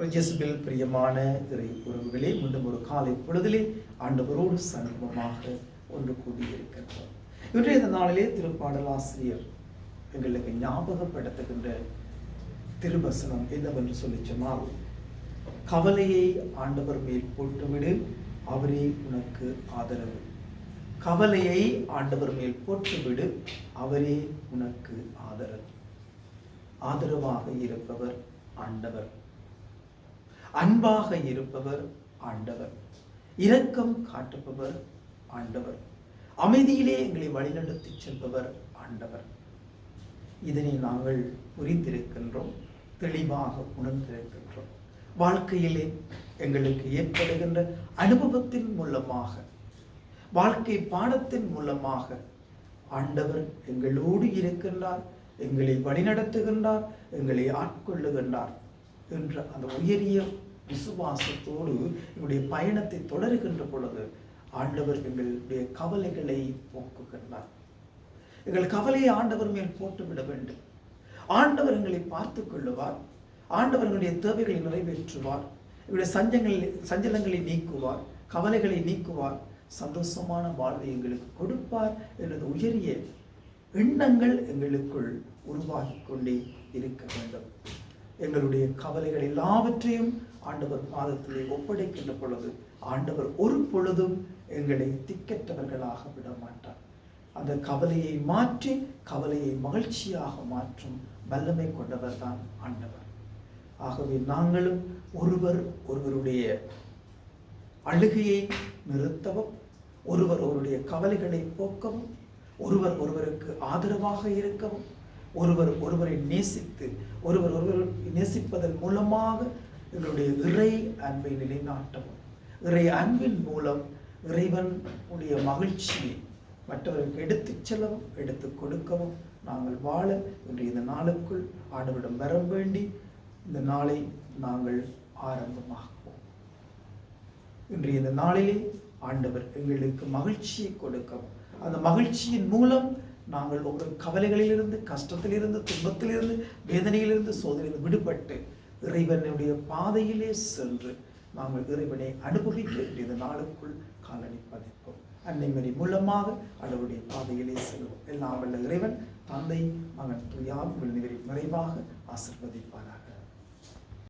பிரஜஸ்பில் பிரியமான இறை உறவுகளே மீண்டும் ஒரு காலை பொழுதிலே ஆண்டவரோடு சமீபமாக ஒன்று கூடியிருக்கின்றோம். இன்றைய இந்த நாளிலே திருப்பாடல் ஆசிரியர் எங்களுக்கு ஞாபகப்படுத்துகின்ற திருவசனம் என்னவென்று சொல்லி சொன்னால் கவலையை ஆண்டவர் மேல் போட்டுவிடு அவரே உனக்கு ஆதரவு. கவலையை ஆண்டவர் மேல் போட்டுவிடு அவரே உனக்கு ஆதரவு. ஆதரவாக இருப்பவர் ஆண்டவர். அன்பாக இருப்பவர் ஆண்டவர். இரக்கம் காட்டுபவர் ஆண்டவர். அமைதியிலே எங்களை வழிநடத்தி செல்பவர் ஆண்டவர். இதனை நாங்கள் புரிந்திருக்கின்றோம் தெளிவாக உணர்ந்திருக்கின்றோம். வாழ்க்கையிலே எங்களுக்கு ஏற்படுகின்ற அனுபவத்தின் மூலமாக வாழ்க்கை பாடத்தின் மூலமாக ஆண்டவர் எங்களோடு இருக்கின்றார் எங்களை வழிநடத்துகின்றார் எங்களை ஆட்கொள்ளுகின்றார். என்ற அந்த உயரிய விசுவாசத்தோடு எங்களுடைய பயணத்தை தொடருகின்ற பொழுது ஆண்டவர் எங்களுடைய கவலைகளை போக்குகின்றார். எங்கள் கவலையை ஆண்டவர் மேல் போட்டுவிட வேண்டும். ஆண்டவர் எங்களை பார்த்து கொள்ளுவார். ஆண்டவர் எங்களுடைய தேவைகளை நிறைவேற்றுவார். எங்களுடைய சஞ்சங்களை சஞ்சலங்களை நீக்குவார். கவலைகளை நீக்குவார். சந்தோஷமான வாழ்வை எங்களுக்கு கொடுப்பார் எனது உயரிய எண்ணங்கள் எங்களுக்குள் உருவாகி கொண்டே இருக்க வேண்டும். எங்களுடைய கவலைகள் எல்லாவற்றையும் ஆண்டவர் பாதத்திலே ஒப்படைக்கின்ற பொழுது ஆண்டவர் ஒரு பொழுதும் எங்களை திக்கற்றவர்களாக விட மாட்டார் அந்த கவலையை மாற்றி கவலையை மகிழ்ச்சியாக மாற்றும் வல்லமை கொண்டவர் தான் ஆண்டவர். ஆகவே நாங்களும் ஒருவர் ஒருவருடைய அழுகையை நிறுத்தவும் ஒருவர் ஒருவருடைய கவலைகளை போக்கவும் ஒருவர் ஒருவருக்கு ஆதரவாக இருக்கவும் ஒருவர் ஒருவரை நேசித்து ஒருவர் ஒருவர் நேசிப்பதன் மூலமாக எங்களுடைய இறை அன்பை நிலைநாட்டவும். இறை அன்பின் மூலம் இறைவன் உடைய மகிழ்ச்சியை மற்றவர்களுக்கு எடுத்துச் செல்லவும் எடுத்து கொடுக்கவும் நாங்கள் வாழ இன்று இந்த நாளுக்குள் ஆண்டவரிடம் வர வேண்டி இந்த நாளை நாங்கள் ஆரம்பமாக்குவோம். இன்று இந்த நாளிலே ஆண்டவர் எங்களுக்கு மகிழ்ச்சியை கொடுக்கவும் அந்த மகிழ்ச்சியின் மூலம் நாங்கள் உங்கள் கவலைகளிலிருந்து கஷ்டத்திலிருந்து துன்பத்திலிருந்து வேதனையிலிருந்து சோதனையிலிருந்து விடுபட்டு இறைவனுடைய பாதையிலே சென்று நாங்கள் இறைவனை அனுபவிக்க இந்த நாளுக்குள் காலடி பதிப்போம். அன்னைமரி மூலமாக அவருடைய பாதையிலே செல்வோம். எல்லாம் வல்ல இறைவன் தந்தை மகன் துயாம் விழுந்தவரை மறைவாக ஆசிர்வதிப்பாராக.